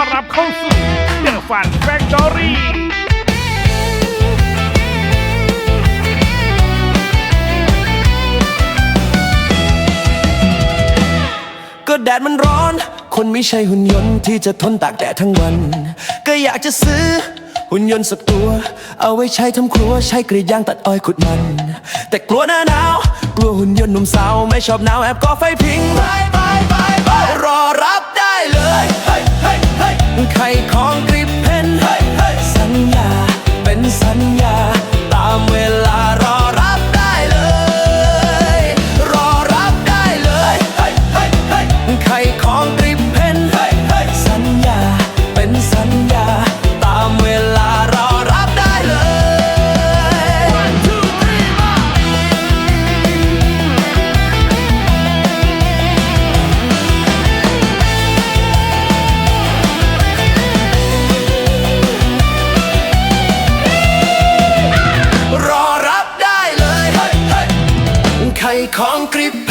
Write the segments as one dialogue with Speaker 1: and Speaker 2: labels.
Speaker 1: อนรับเข้าสู่เดอะฟันแฟคทอรี่
Speaker 2: ก็แดดมันร้อน คนไม่ใช่หุ่นยนต์ที่จะทนตากแดดทั้งวัน ก็อยากจะซื้อหุ่นยนต์สักตัว เอาไว้ใช้ทำครัวใช้กรีดยางตัดอ้อยขุดมัน แต่กลัวหน้าหนาว กลัวหุ่นยนต์หนุ่มสาว ไม่ชอบหนาวแอบก่อไฟพิงบายบายบายบายรอรับได้เลย ใครของ ใ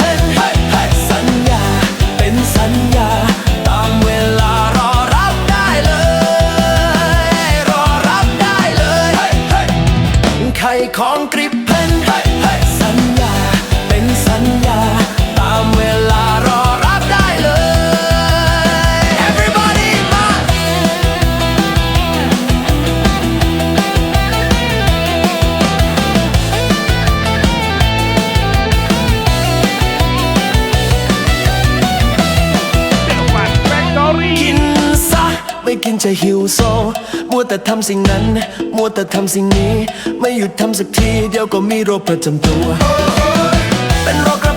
Speaker 2: จะหิวโซ มัวแต่ทำสิ่งนั้น มัวแต่ทำสิ่งนี้ ไม่หยุดทำสักที เดี๋ยวก็มีโรคประจำตัว เป็นโรค